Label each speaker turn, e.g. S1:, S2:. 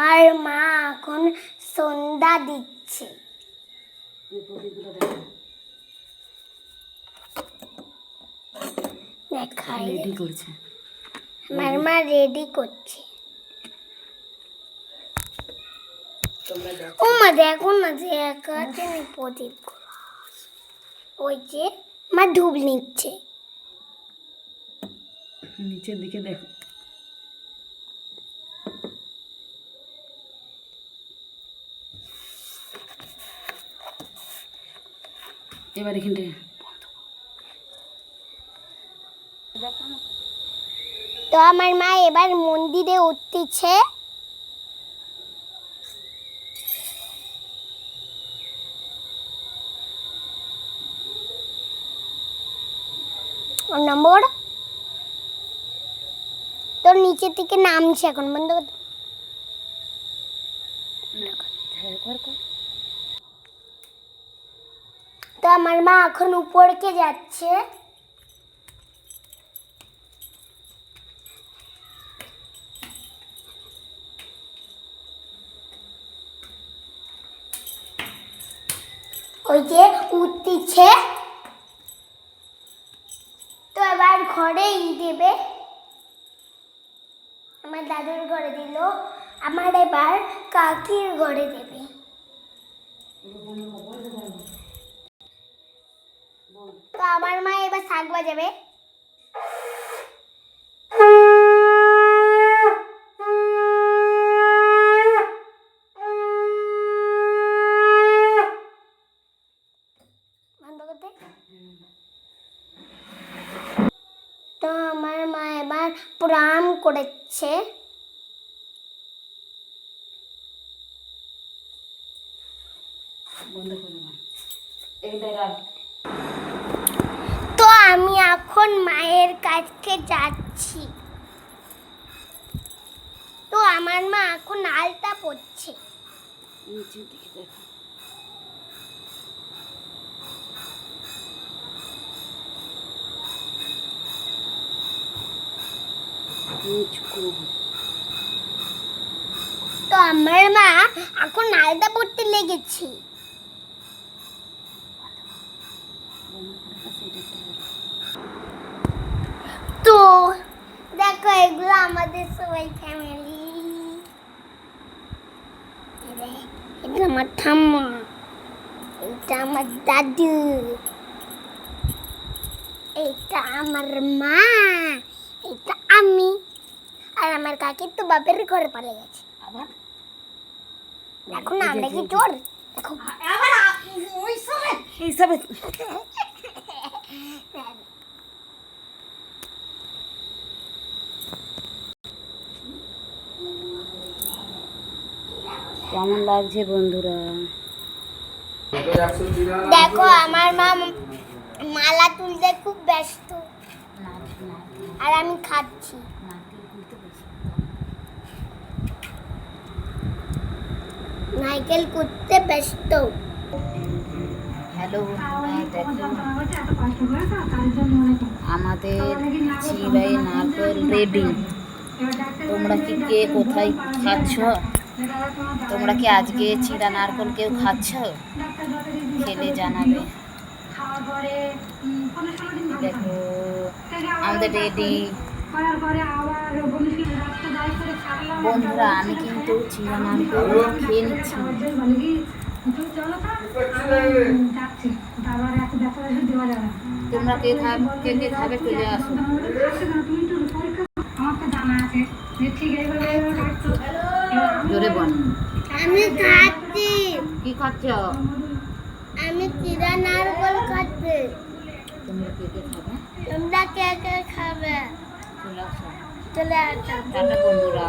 S1: আমার মা এখন সন্ধ্যা দিচ্ছে।
S2: রেডি করছে।
S1: আমার মা রেডি করছে। ও মা দেখো না যে একা আছে প্রদীপ ওই যে মা ধূপ নিচ্ছে।
S2: নিচের দিকে দেখো। এবার এখানটা
S1: তো আমার মা এবার মন্দিরে উঠতেছে। নম্বর? তোর নিচের থেকে নামছে এখন বন্ধ। কর।
S2: হ্যাঁ কর কর
S1: তো আমার মা এখন উপরকে যাচ্ছে। ওই যে উঠতিছে। তো এবার ঘরে ই দেবে। আমার দাদুর ঘরে দিল। আমার এবার কাকির ঘরে দেবে। শাক বাজাবে তো আমার মা এবার প্রণাম করেছে।
S2: বন্ধ করে
S1: আমি এখন মায়ের কাছে যাচ্ছি। তো আমার মা এখন আলতা পড়ছে
S2: নিচের দিকে দেখো।
S1: তো আমার মা এখন আলতা পড়তে লেগেছে
S2: বন্ধ করে কাছে এটা একটা রাখ।
S1: তো দেখো এগুলো আমাদের সবাই ফ্যামিলি এটা আমার ঠাম্মা এটা আমার দাদু এটা আমার মা এটা আমি আর আমার কাকি তো বাপের ঘরে পালে গেছে
S2: আবার
S1: দেখো না আমরা কি চোর দেখো
S2: আবার ওই সবে এই সবে কেমন লাগছে বন্ধুরা?
S1: দেখো আমার মা মালা তুলতে খুব ব্যস্ত। আর আমি খাচ্ছি। নাইকেল করতে ব্যস্ত।
S2: হ্যালো আমাদের চিড়াই নারকেল রেডি। তোমরা কি কে কোথায় খাচ্ছ? তোমরা কি আজকে চিড়া, নারকেল কেউ খাচ্ছ? খেলে জানাবে। দেখো, আমাদের রেডি। বন্ধুরা, আমি কিন্তু চিড়া, নারকেল খেয়ে নিচ্ছি। তোমরা কে কে কে খাবে চলে আসো। জোরে বল।
S1: আমি খাচ্ছি।
S2: কি খাচ্ছ?
S1: আমি চিরা নারকল খাচ্ছি।
S2: তোমরা কে কে খাবে?
S1: তোমরা কে কে খাবে?
S2: চলে আসো।
S1: চলে আসো।
S2: বন্ধুরা।